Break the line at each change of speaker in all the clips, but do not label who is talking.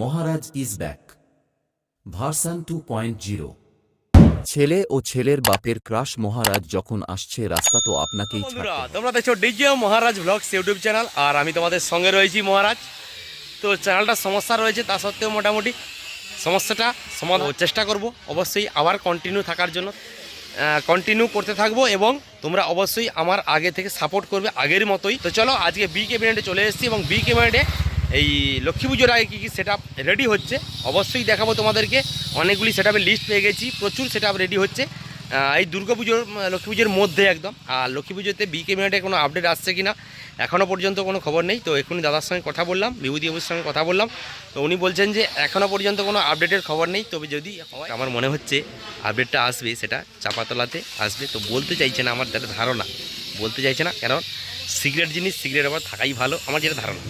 Maharaj is back. Version two point zero. ছেলে ও ছেলের বাপের ক্রাশ মহারাজ যখন আসছে রাস্তা তো আপনাকেই
বন্ধুরা তোমরা দেখছ DJ Maharaj vlogs YouTube channel আর আমি তোমাদের সঙ্গে রয়েছি মহারাজ। তো চ্যানেলটার সমস্যা রয়েছে তা সত্ত্বেও মোটামুটি সমস্যাটা সমাধান চেষ্টা করব। অবশ্যই আবার কন্টিনিউ থাকার জন্য কন্টিনিউ করতে থাকব এবং তোমরা অবশ্যই আমার আগে থেকে সাপোর্ট করবে আগের মতোই। তো চলো আজকে বি ক্যাবিনেটে চলে এসেছি এবং বি ক্যাবিনেটে এই লক্ষ্মী পুজোর আগে কী কী সেট রেডি হচ্ছে? অবশ্যই দেখাবো তোমাদেরকে। অনেকগুলি সেট লিস্ট পেয়ে গেছি। প্রচুর সেট রেডি হচ্ছে। এই দুর্গা পুজোর, লক্ষ্মী পুজোর মধ্যে একদম। আর লক্ষ্মী পুজোতে বি ক্যাবিনেটে কোনো আপডেট আসছে কি না এখনও পর্যন্ত কোনো খবর নেই। তো এখনই দাদার সঙ্গে কথা বললাম, বিভূতি বিভূতিবাবুর সঙ্গে কথা বললাম। তো উনি বলছেন যে এখনও পর্যন্ত কোনো আপডেটের খবর নেই। তবে যদি আমার মনে হচ্ছে আপডেটটা আসবে, সেটা চাপাতলাতে আসবে। তো বলতে চাইছে না আমার যেটা ধারণা। বলতে চাইছে না। কারণ সিগারেট জিনিস সিগারেট আবার থাকাই ভালো। আমার যেটা ধারণা।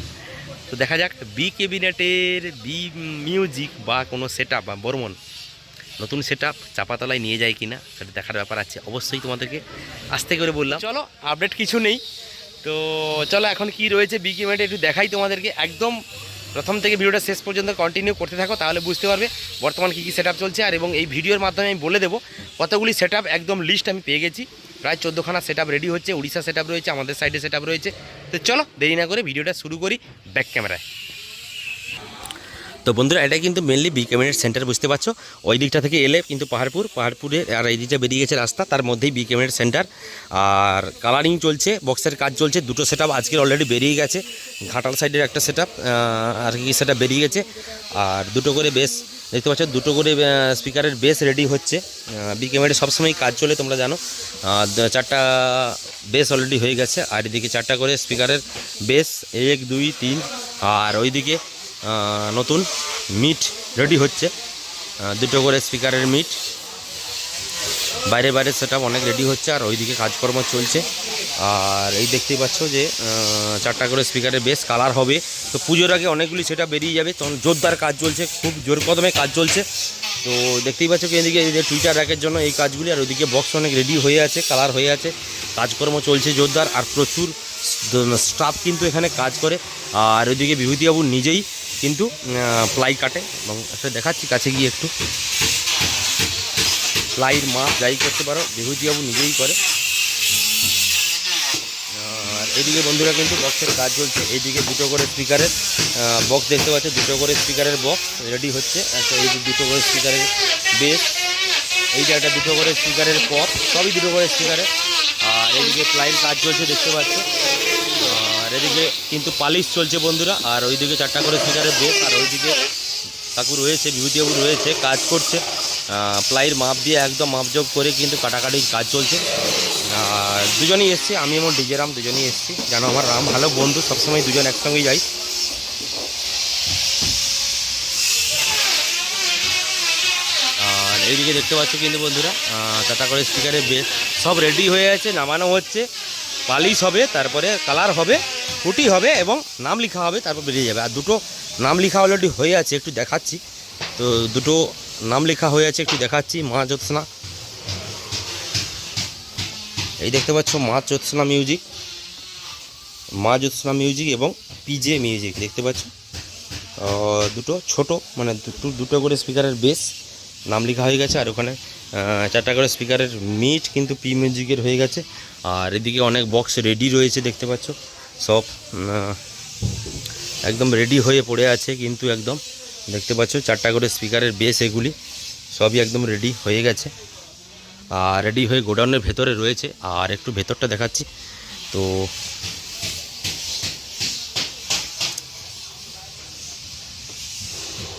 তো দেখা যাক বি ক্যাবিনেটের বি মিউজিক বা কোনো সেট বা বর্মন নতুন সেট আপ চাপাতলায় নিয়ে যায় কিনা সেটা দেখার ব্যাপার আছে। অবশ্যই তোমাদেরকে আস্তে করে বললাম। চলো আপডেট কিছু নেই। তো চলো, এখন কি রয়েছে বি ক্যাবিনেটে একটু দেখাই তোমাদেরকে। একদম প্রথম থেকে ভিডিওটা শেষ পর্যন্ত কন্টিনিউ করতে থাকো, তাহলে বুঝতে পারবে বর্তমান কী কী সেট চলছে। আর এবং এই ভিডিওর মাধ্যমে আমি বলে দেবো, কতগুলি সেট একদম লিস্ট আমি পেয়ে গেছি। প্রায় চোদ্দোখানা সেট রেডি হচ্ছে, উড়িষ্যা সেট রয়েছে, আমাদের সাইডে সেট রয়েছে। তো চলো, দেরি না করে ভিডিওটা শুরু করি ব্যাক ক্যামেরায় তো বন্ধুরা, এটা কিন্তু মেনলি বি ক্যাবিনেট সেন্টার বুঝতে পারছ? ওই দিকটা থেকে এলে কিন্তু পাহাড়পুর, পাহাড়পুরে আর এই দিকটা বেরিয়ে গেছে রাস্তা, তার মধ্যেই বি ক্যাবিনেট সেন্টার আর কালারিং চলছে বক্সের কাজ চলছে, দুটো সেট আজকের অলরেডি বেরিয়ে গেছে। ঘাটাল সাইডের একটা সেট আর কি সেটা বেরিয়ে গেছে। আর দুটো করে বেস দেখতে পাচ্ছ, দুটো করে স্পিকারের বেস রেডি হচ্ছে। বি ক্যামেরায় সবসময় কাজ চলে, তোমরা জানো। চারটা বেস অলরেডি হয়ে গেছে। আর এদিকে চারটা করে স্পিকারের বেস এক, দুই, তিন, আর ওইদিকে নতুন মিট রেডি হচ্ছে। দুটো করে স্পিকারের মিট বাইরে বাইরে সেটা অনেক রেডি হচ্ছে, আর ওইদিকে কাজকর্ম চলছে। আর এই দেখতেই পাচ্ছ যে চারটা করে স্পিকারের বেশ কালার হবে। তো পুজোর আগে অনেকগুলি সেটা বেরিয়ে যাবে। তখন জোরদার কাজ চলছে, খুব জোর কদমে কাজ চলছে। তো দেখতেই পাচ্ছ কি এদিকে এই যে টুইটার র্যাকের জন্য এই কাজগুলি, আর ওইদিকে বক্স অনেক রেডি হয়ে আছে কালার হয়ে আছে। কাজকর্ম চলছে জোরদার, আর প্রচুর স্টাফ কিন্তু এখানে কাজ করে। আর ওইদিকে বিভূতিবাবু নিজেই কিন্তু প্লাই কাটে। এবং একটা দেখাচ্ছি, কাছে গিয়ে একটু। প্লাইয়ের মাপ যাই করতে পারো, বিভূতিবাবু নিজেই করে। এদিকে বন্ধুরা কিন্তু বক্সের কাজ চলছে। এইদিকে দুটো করে স্পিকারের বক্স দেখতে পাচ্ছে, দুটো করে স্পিকারের বক্স রেডি হচ্ছে। একটা এই দুটো করে স্পিকারের বেস এইটা একটা দুটো করে স্পিকারের পপ সবই দুটো করে স্পিকারের আর এদিকে প্লাইয়ের কাজ চলছে, দেখতে পাচ্ছ। আর এদিকে কিন্তু পালিশ চলছে বন্ধুরা। আর ওইদিকে চারটা করে স্পিকারের বেস আর ওইদিকে কাকু রয়েছে, বিভূতিবাবু রয়েছে, কাজ করছে। প্লাইয়ের মাপ দিয়ে একদম মাপজোগ করে কিন্তু কাটাকাটির কাজ চলছে। দুজনেই এসছি, আমি এবং ডিজে রাম দুজনেই এসছি। জানো আমার রাম ভালো বন্ধু, সবসময় দুজন একসঙ্গেই যাই। আর এইদিকে দেখতে পাচ্ছ কিন্তু বন্ধুরা চারটা করে স্পিকারে বেশ সব রেডি হয়ে আছে, নামানো হচ্ছে। পালিশ হবে, তারপরে কালার হবে ফুটি হবে এবং নাম লেখা হবে, তারপর বেরিয়ে যাবে। আর দুটো নাম লেখা অলরেডি হয়ে আছে, একটু দেখাচ্ছি। তো দুটো নাম লেখা হয়ে আছে, একটু দেখাচ্ছি। মা জ্যোৎস্না এই দেখতে পাচ্ছ মা জ্যোৎস্না মিউজিক মা জ্যোৎস্না মিউজিক এবং পিজে মিউজিক দেখতে পাচ্ছ? দুটো ছোট মানে দুটো দুটো করে স্পিকারের বেস নাম লেখা হয়ে গেছে, আর ওখানে চারটা করে স্পিকারের মিট কিন্তু পি মিউজিকের হয়ে গেছে, আর এদিকে অনেক বক্স রেডি রয়েছে, দেখতে পাচ্ছ? সব একদম রেডি হয়ে পড়ে আছে, কিন্তু একদম, দেখতে পাচ্ছ, চারটা করে স্পিকারের বেস এগুলি, সবই একদম রেডি হয়ে গেছে। রেডি হয়ে গোডাউনের ভেতরে রয়েছে। আর একটু ভেতরটা দেখাচ্ছি। তো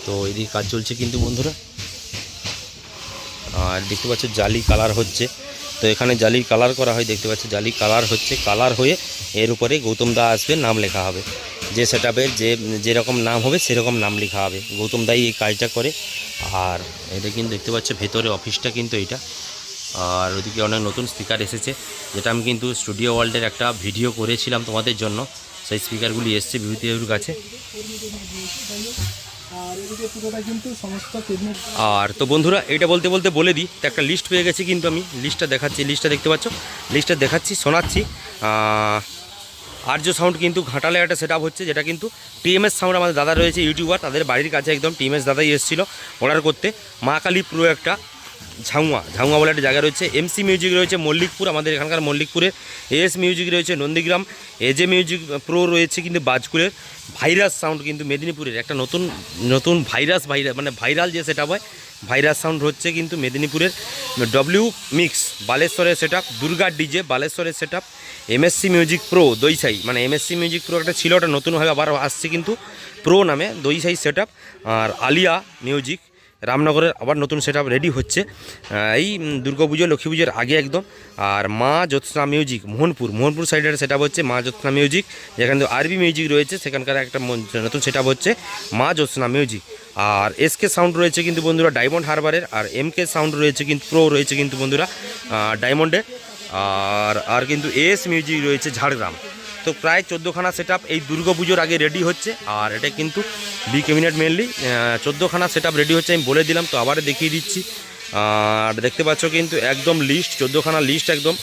তো এদিকে কাজ চলছে কিন্তু বন্ধুরা। আর দেখতে পাচ্ছ জালি কালার হচ্ছে। তো এখানে জালি কালার করা হয়, দেখতে পাচ্ছ জালি কালার হচ্ছে। কালার হয়ে এর উপরে গৌতম দা আসবে, নাম লেখা হবে। যে সেটআপের যে, যেরকম নাম হবে, সেরকম নাম লেখা হবে। গৌতম দাই এই কাজটা করে। আর এটা কিন্তু দেখতে পাচ্ছ, ভেতরে অফিসটা কিন্তু এইটা আর ওদিকে অনেক নতুন স্পিকার এসেছে, যেটা আমি কিন্তু স্টুডিও ওয়ার্ল্ডের একটা ভিডিও করেছিলাম তোমাদের জন্য। সেই স্পিকারগুলি এসছে বিভূতিবাবুর কাছে।
আর
তো বন্ধুরা এটা বলতে বলতে বলে দিই, তো একটা লিস্ট পেয়ে গেছি কিন্তু আমি। লিস্টটা দেখাচ্ছি লিস্টটা দেখতে পাচ্ছ? লিস্টটা দেখাচ্ছি, শোনাচ্ছি। আর্য সাউন্ড কিন্তু ঘাটালে একটা সেট হচ্ছে, যেটা কিন্তু টিএমএস সাউন্ড আমাদের দাদা রয়েছে ইউটিউবার তাদের বাড়ির কাছে একদম টিএমএস দাদাই এসেছিল অর্ডার করতে। মা কালী প্রো একটা ঝাউয়া ঝাউয়া বলে একটা জায়গা রয়েছে। এমসি মিউজিক রয়েছে মল্লিকপুর, আমাদের এখানকার মল্লিকপুরে। এস মিউজিক রয়েছে নন্দীগ্রাম। এজে মিউজিক প্রো রয়েছে কিন্তু বাজকুলের ভাইরাস সাউন্ড কিন্তু মেদিনীপুরের। একটা নতুন নতুন ভাইরাস ভাইরাস মানে ভাইরাল যে সেটা হয়, ভাইরাস সাউন্ড হচ্ছে কিন্তু মেদিনীপুরের ডব্লিউ মিক্স বালেশ্বরের set up Durga DJ বালেশ্বরের set up MSC music pro Daisai. মানে এমএসসি মিউজিক প্রো একটা ছিল, ওটা নতুনভাবে আবার আসছে কিন্তু প্রো নামে দইসাই সেট আর আলিয়া মিউজিক রামনগরের আবার নতুন সেট রেডি হচ্ছে। এই উম, দুর্গাপুজো লক্ষ্মী পুজোর আগে একদম। আর মা জ্যোৎস্না মিউজিক মোহনপুর। মোহনপুর সাইডের সেট হচ্ছে মা জ্যোৎস্না মিউজিক যেখানে আরবি মিউজিক রয়েছে সেখানকার একটা নতুন সেট হচ্ছে মা জ্যোৎস্না মিউজিক আর এসকে সাউন্ড রয়েছে কিন্তু বন্ধুরা ডায়মন্ড হারবারের আর এমকে সাউন্ড রয়েছে কিন্তু প্রো রয়েছে কিন্তু বন্ধুরা আহ, ডায়মন্ডে আর আর কিন্তু এস মিউজিক রয়েছে ঝাড়গ্রাম। তো প্রায় চোদ্দোখানা সেট এই দুর্গা পুজোর আগে রেডি হচ্ছে। আর এটা কিন্তু বি ক্যাবিনেট মেনলি চোদ্দোখানা সেট রেডি হচ্ছে, আমি বলে দিলাম, তো আবার দেখিয়ে দিচ্ছি। আর দেখতে পাচ্ছ কিন্তু একদম লিস্ট চোদ্দোখানা লিস্ট একদম।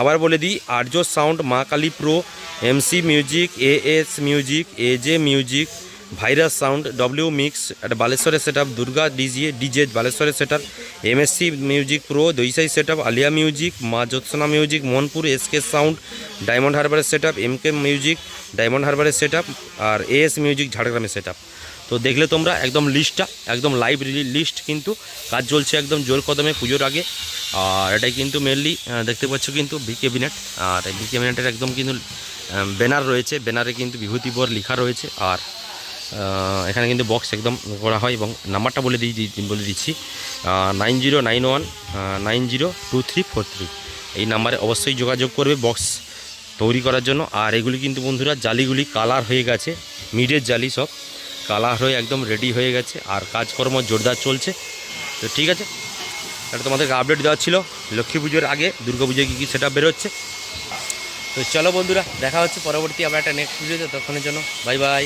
আবার বলে দিই, Arya sound Maa Kali pro MC music A S music A J music virus sound W mix একটা বালেশ্বরের set up Durga DJ DJ বালেশ্বরের set up MSC music pro Daisai set up Alia music Maa Jyotsna music Mohanpur SK sound Diamond হারবারের set up MK music Diamond হারবারের set up আর AS music ঝাড়গ্রামের set up তো দেখলে তোমরা একদম লিস্টটা একদম লাইভ লিস্ট কিন্তু কাজ চলছে একদম জোর কদমে পুজোর আগে। আর এটাই কিন্তু মেনলি দেখতে পাচ্ছ কিন্তু বি ক্যাবিনেট আর বি ক্যাবিনেটের একদম কিন্তু ব্যানার রয়েছে ব্যানারে কিন্তু বিভূতিবর লেখা রয়েছে। আর এখানে কিন্তু বক্স একদম করা হয় এবং নাম্বারটা বলে দিই বলে দিচ্ছি। Nine zero nine one nine zero two three four three. এই নাম্বারে অবশ্যই যোগাযোগ করবে বক্স তৈরি করার জন্য। আর এগুলি কিন্তু বন্ধুরা জালিগুলি কালার হয়ে গেছে মিডের জালি সব। কালার হয়ে একদম রেডি হয়ে গেছে আর কাজকর্ম জোরদার চলছে। তো ঠিক আছে এটা তোমাদেরকে আপডেট দেওয়া ছিল। লক্ষ্মী পুজোর আগে, দুর্গা পুজোয় কী কী সেটা বেরোচ্ছে। তো চলো বন্ধুরা, দেখা হচ্ছে পরবর্তী আবার একটা নেক্সট ভিডিওতে তখনের জন্য বাই বাই